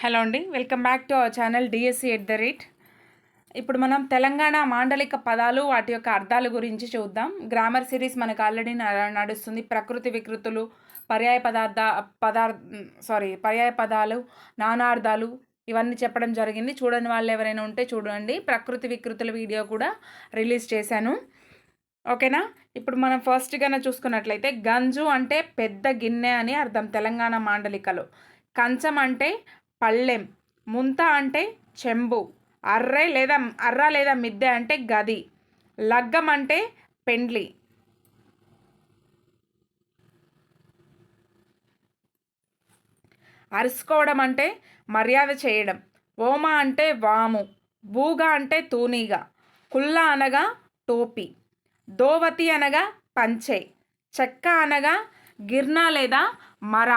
Hello అండి welcome back to our channel D S C at the rate ఇప్పుడు మనం తెలంగాణ మాండలిక పదాలు వాటి యొక్క అర్థాల గురించి చూద్దాం. గ్రామర్ సిరీస్ మనకు ఆల్రెడీ నడుస్తుంది. ప్రకృతి వికృతులు పర్యాయ పదార్థ పదార్ సారీ పర్యాయ పదాలు నానార్థాలు ఇవన్నీ చెప్పడం జరిగింది. చూడని వాళ్ళు ఎవరైనా ఉంటే చూడండి. ప్రకృతి వికృతుల వీడియో కూడా రిలీజ్ చేశాను. ఓకేనా? ఇప్పుడు మనం ఫస్ట్గానే చూసుకున్నట్లయితే గంజు అంటే పెద్ద గిన్నె అని అర్థం తెలంగాణ మాండలికలో. కంచం అంటే పళ్ళెం. ముంత అంటే చెంబు. అర్రె లేదా అర్ర లేదా మిద్దె అంటే గది. లగ్గం అంటే పెండ్లి. అరుసుకోవడం అంటే మర్యాద చేయడం. ఓమ అంటే వాము. బూగ అంటే తూనీగా. కుల్ల అనగా టోపీ. దోవతి అనగా పంచె. చెక్క అనగా గిర్న లేదా మర.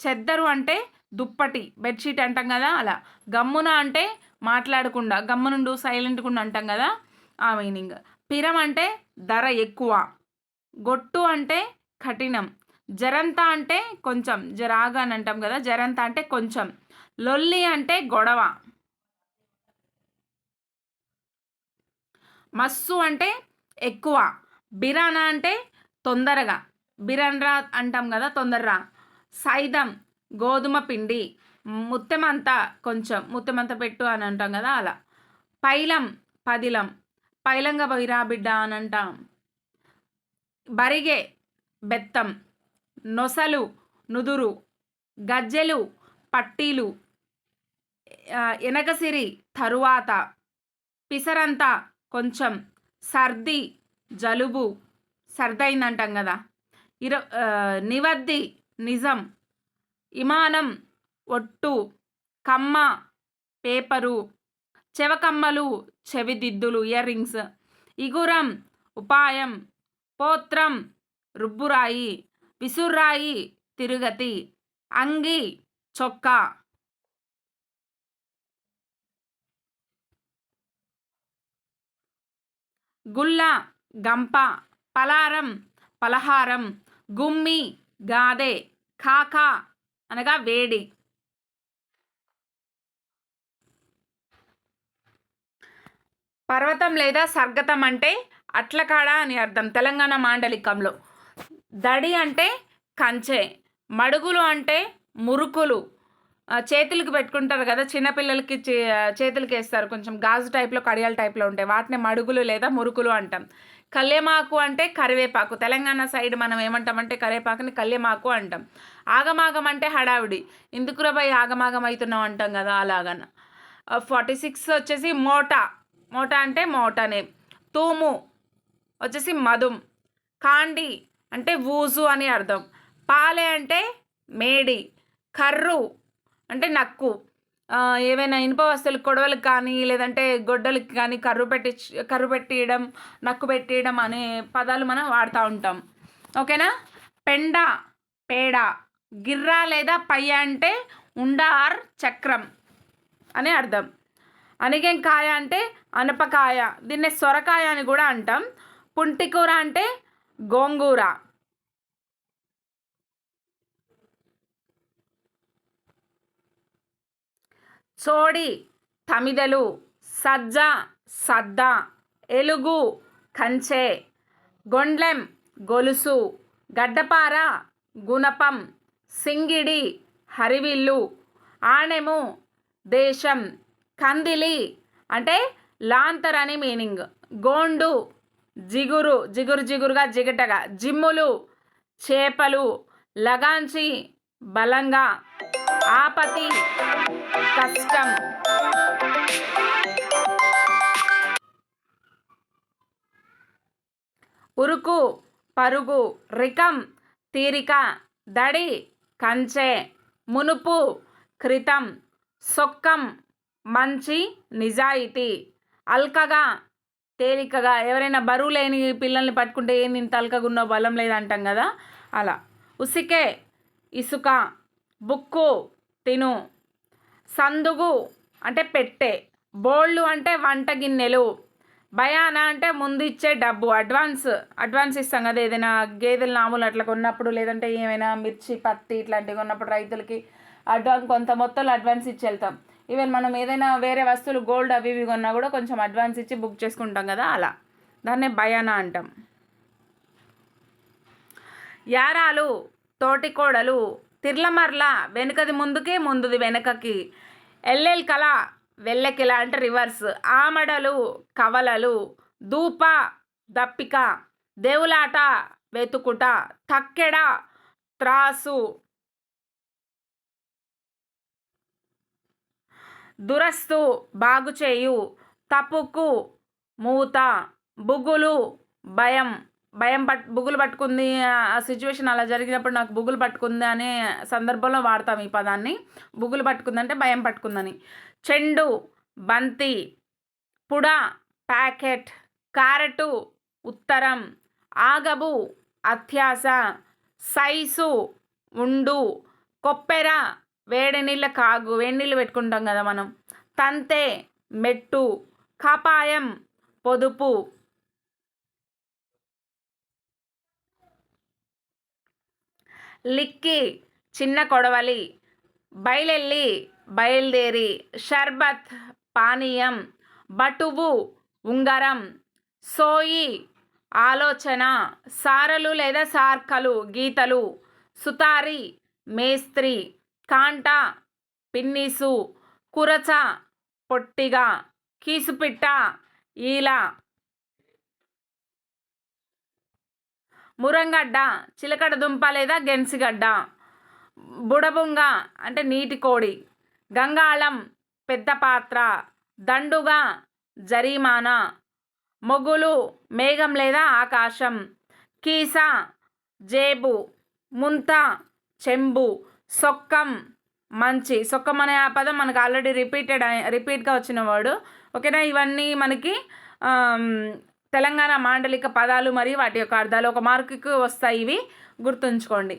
చెద్దరు అంటే దుప్పటి బెడ్షీట్ అంటాం కదా అలా. గమ్మున అంటే మాట్లాడకుండా గమ్మునుండు సైలెంట్గా అంటాం కదా ఆ మీనింగ్ పిరం అంటే ధర ఎక్కువ గొట్టు అంటే కఠినం జరంత అంటే కొంచెం జరాగా అని అంటాం కదా జరంత అంటే కొంచెం లొల్లి అంటే గొడవ. మస్సు అంటే ఎక్కువ బిరానా అంటే తొందరగా బిరన్రా అంటాం కదా తొందరరా. సైదం గోధుమ పిండి ముత్తెమంత కొంచెం ముత్తెమంత పెట్టు అని అంటాం కదా అలా. పైలం పదిలం పైలంగా పోయిరా బిడ్డ అని అంటాం. బరిగే బెత్తం నొసలు నుదురు గజ్జెలు పట్టీలు ఎనకసిరి తరువాత పిసరంత కొంచెం సర్ది జలుబు సర్దైందంటాం కదా. ఇర నివద్ది నిజం ఇమానం ఒట్టు కమ్మ పేపరు చెవకమ్మలు చెవిదిద్దులు ఇయర్ రింగ్స్ ఇగురం ఉపాయం పోత్రం రుబ్బురాయి విసుర్రాయి తిరుగతి అంగి చొక్కా. గుల్ల గంప పలారం పలహారం గుమ్మి గాదె కాకా అనగా వేడి. పర్వతం లేదా సర్గతం అంటే అట్లకాడ అని అర్థం తెలంగాణ మాండలికంలో. దడి అంటే కంచె మడుగులు అంటే మురుకులు. చేతులకు పెట్టుకుంటారు కదా చిన్నపిల్లలకి చేతులకి వేస్తారు కొంచెం గాజు టైప్లో కడియాల టైప్లో ఉంటాయి. వాటిని మడుగులు లేదా మురుకులు అంటాం. కల్లేమాకు అంటే కరివేపాకు. తెలంగాణ సైడ్ మనం ఏమంటామంటే కరివేపాకుని కల్లేమాకు అంటాం. ఆగమాగం అంటే హడావిడి. ఇందుకురా రబాయి ఆగమాగం అవుతున్నాం అంటాం కదా అలాగన. ఫార్టీ సిక్స్ వచ్చేసి మోటా. మోటా అంటే మోటానే. తూము వచ్చేసి మధుం. కాండి అంటే వూజు అని అర్థం. పాలే అంటే మేడి. కర్రు అంటే నక్కు. ఏవైనా ఇనుప వస్తువులు కొడవలకు కానీ లేదంటే గొడ్డలకి కానీ కర్రు పెట్టి కర్రు పెట్టియడం నక్కు పెట్టియడం అనే పదాలు మనం వాడుతూ ఉంటాం. ఓకేనా? పెండ పేడ గిర్రా లేదా పయ్య అంటే ఉండార్ చక్రం అని అర్థం. అనిగేం కాయ అంటే అనపకాయ దీన్నే సొరకాయ అని కూడా అంటాం. పుంటికూర అంటే గోంగూర. చోడి తమిదలు సజ్జ సద్ద ఎలుగు కంచె గొండ్లెం గొలుసు గడ్డపార గుణపం సింగిడి హరివిల్లు ఆణెము దేశం కందిలి అంటే లాంతర్ అని మీనింగ్. గోండు జిగురు జిగురు జిగురుగా జిగటగా. జిమ్ములు చేపలు లగాంచి బలంగా. ఆపతి కష్టం. ఉరుకు పరుగు రికం తీరిక దడి కంచె మునుపు క్రితం సొక్కం మంచి నిజాయితీ. అల్కగా తేలికగా ఎవరైనా బరువు లేని పిల్లల్ని పట్టుకుంటే ఏం ఇంత అల్కగా ఉన్నో బలం లేదంటాం కదా? అలా. ఉసికే ఇసుక బుక్కు తిను. సందుగు అంటే పెట్టే. బోళ్ళు అంటే వంట గిన్నెలు. భయాన అంటే ముందు ఇచ్చే డబ్బు. అడ్వాన్స్. అడ్వాన్స్ ఇస్తాం కదా ఏదైనా గేదెలు నాములు అట్లా కొన్నప్పుడు లేదంటే ఏమైనా మిర్చి పత్తి ఇట్లాంటివి కొన్నప్పుడు రైతులకి అడ్వాన్స్ కొంత మొత్తంలో అడ్వాన్స్ ఇచ్చి వెళ్తాం. ఈవెన్ మనం ఏదైనా వేరే వస్తువులు గోల్డ్ అవి ఇవి కొన్నా కూడా కొంచెం అడ్వాన్స్ ఇచ్చి బుక్ చేసుకుంటాం కదా అలా. దాన్నే భయాన అంటాం. యారాలు తోటికోడలు తిర్లమర్ల వెనుకది ముందుకి ముందుది వెనకకి. ఎల్లెల్ కళ వెళ్ళకిల అంటే రివర్స్. ఆమడలు కవలలు దూప దప్పిక దేవులాట వెతుకుట తక్కెడ త్రాసు దురస్తు బాగుచేయు తప్పుకు మూత బుగులు భయం. భయం పట్ బుగులు పట్టుకుంది ఆ సిచ్యువేషన్ అలా జరిగినప్పుడు నాకు బుగులు పట్టుకుంది అనే సందర్భంలో వాడతాం ఈ పదాన్ని. బుగులు పట్టుకుందంటే భయం పట్టుకుందని. చెండు బంతి పుడ ప్యాకెట్ కారెటు ఉత్తరం ఆగబు అత్యాస సైసు ఉండు కొప్పెర వేడి నీళ్ళ కాగు వేడి నీళ్ళు పెట్టుకుంటాం కదా మనం. తంతే మెట్టు కపాయం పొదుపు లిక్కి చిన్న కొడవలి బయలెల్లి బయలుదేరి షర్బత్ పానీయం బటువు ఉంగరం సోయి ఆలోచన సారలు లేదా సార్కలు గీతలు సుతారి మేస్త్రి కాంట పిన్నీసు కురచ పొట్టిగా కీసుపిట్ట ఈల మురంగడ్డ చిలకడ దుంప లేదా గెన్సిగడ్డ బుడబుంగ అంటే నీటి కోడి గంగాళం పెద్ద పాత్ర దండుగా జరీమానా మొగులు మేఘం లేదా ఆకాశం కీస జేబు ముంత చెంబు సొక్కం మంచి సొక్కం అనే ఆ పదం మనకు ఆల్రెడీ రిపీటెడ్ రిపీట్గా వచ్చిన వర్డ్ ఓకేనా? ఇవన్నీ మనకి తెలంగాణ మాండలిక పదాలు మరియు వాటి యొక్క అర్థాలు ఒక మార్కుకి వస్తాయి ఇవి. గుర్తుంచుకోండి.